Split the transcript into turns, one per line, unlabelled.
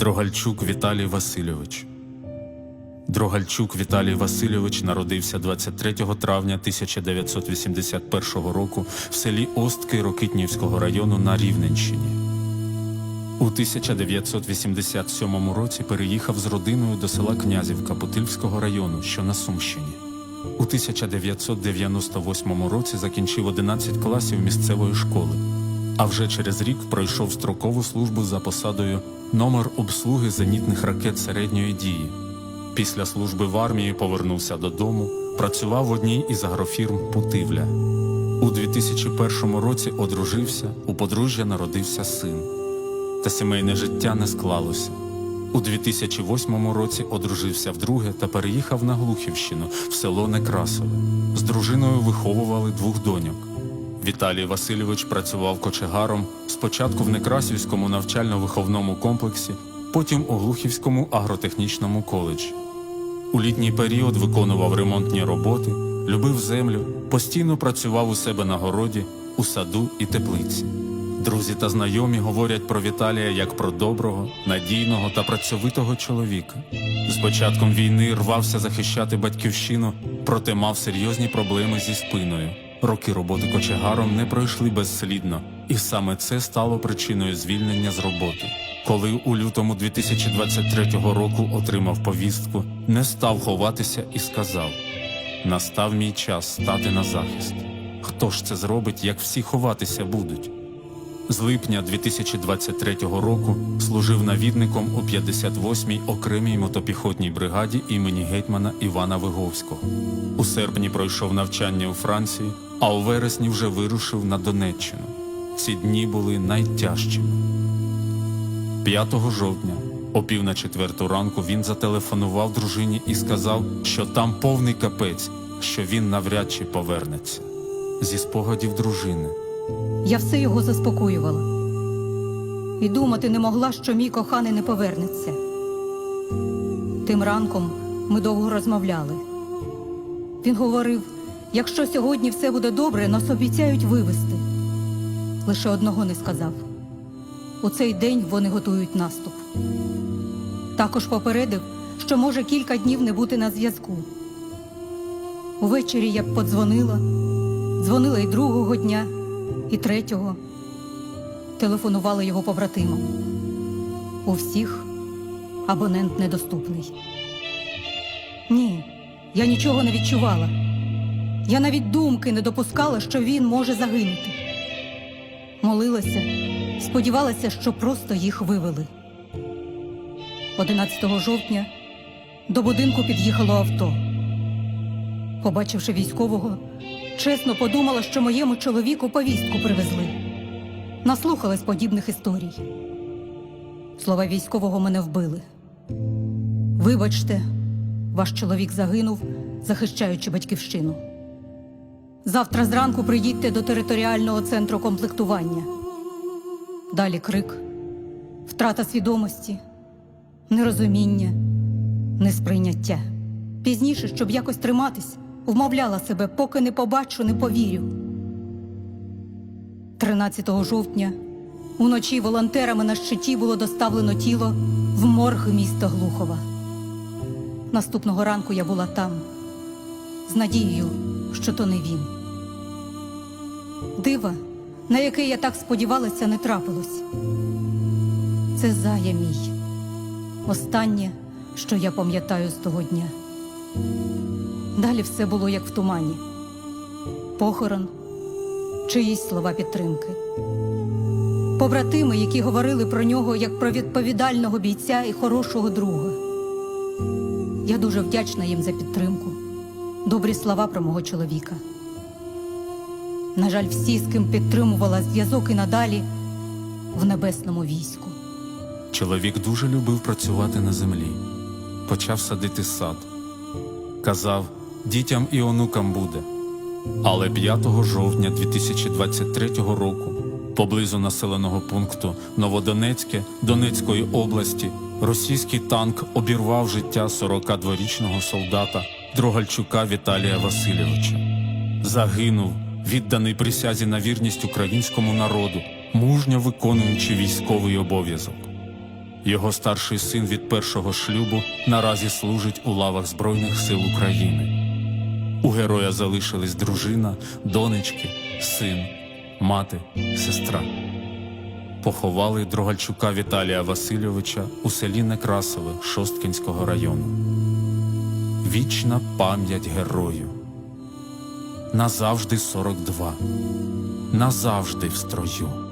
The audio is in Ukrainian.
Дрогальчук Віталій Васильович. Дрогальчук Віталій Васильович народився 23 травня 1981 року в селі Остки Рокитнівського району на Рівненщині. У 1987 році переїхав з родиною до села Князівка Путильського району, що на Сумщині. У 1998 році закінчив 11 класів місцевої школи, а вже через рік пройшов строкову службу за посадою номер обслуги зенітних ракет середньої дії. Після служби в армії повернувся додому, працював в одній із агрофірм Путивля. У 2001 році одружився, у подружжя народився син. Та сімейне життя не склалося. У 2008 році одружився вдруге та переїхав на Глухівщину в село Некрасове. З дружиною виховували двох доньок. Віталій Васильович працював кочегаром спочатку в Некрасівському навчально-виховному комплексі, потім у Глухівському агротехнічному коледжі. У літній період виконував ремонтні роботи, любив землю, постійно працював у себе на городі, у саду і теплиці. Друзі та знайомі говорять про Віталія як про доброго, надійного та працьовитого чоловіка. З початком війни рвався захищати батьківщину, проте мав серйозні проблеми зі спиною. Роки роботи кочегаром не пройшли безслідно, і саме це стало причиною звільнення з роботи. Коли у лютому 2023 року отримав повістку, не став ховатися і сказав: настав мій час стати на захист. Хто ж це зробить, як всі ховатися будуть? З липня 2023 року служив навідником у 58-й окремій мотопіхотній бригаді імені гетьмана Івана Виговського. У серпні пройшов навчання у Франції, а у вересні вже вирушив на Донеччину. Ці дні були найтяжчими. 5 жовтня, о пів на четверту ранку, він зателефонував дружині і сказав, що там повний капець, що він навряд чи повернеться. Зі спогадів дружини.
Я все його заспокоювала. І думати не могла, що мій коханий не повернеться. Тим ранком ми довго розмовляли. Він говорив: якщо сьогодні все буде добре, нас обіцяють вивезти. Лише одного не сказав. У цей день вони готують наступ. Також попередив, що може кілька днів не бути на зв'язку. Увечері я б подзвонила, дзвонила і другого дня і третього телефонували його побратимам. У всіх абонент недоступний. Ні, я нічого не відчувала. Я навіть думки не допускала, що він може загинути. Молилася, сподівалася, що просто їх вивели. 11 жовтня до будинку під'їхало авто. Побачивши військового, чесно подумала, що моєму чоловіку повістку привезли. Наслухалась подібних історій. Слова військового мене вбили. Вибачте, ваш чоловік загинув, захищаючи батьківщину. Завтра зранку прийдіть до територіального центру комплектування. Далі крик, втрата свідомості, нерозуміння, несприйняття. Пізніше, щоб якось триматись, вмовляла себе, поки не побачу, не повірю. 13 жовтня уночі волонтерами на щиті було доставлено тіло в морг міста Глухова. Наступного ранку я була там, з надією, що то не він. Дива, на яке я так сподівалася, не трапилось. Це зая мій. Останнє, що я пам'ятаю з того дня. Далі все було як в тумані. Похорон, чиїсь слова підтримки. Побратими, які говорили про нього як про відповідального бійця і хорошого друга. Я дуже вдячна їм за підтримку, добрі слова про мого чоловіка. На жаль, всі, з ким підтримувала зв'язок і надалі в небесному війську.
Чоловік дуже любив працювати на землі, почав садити сад. Казав, дітям і онукам буде. Але 5 жовтня 2023 року, поблизу населеного пункту Новодонецьке Донецької області, російський танк обірвав життя 42-річного солдата Дрогальчука Віталія Васильовича. Загинув, відданий присязі на вірність українському народу, мужньо виконуючи військовий обов'язок. Його старший син від першого шлюбу наразі служить у лавах Збройних сил України. У героя залишились дружина, донечки, син, мати, сестра. Поховали Дрогальчука Віталія Васильовича у селі Некрасове Шосткінського району. Вічна пам'ять герою. Назавжди 42. Назавжди в строю.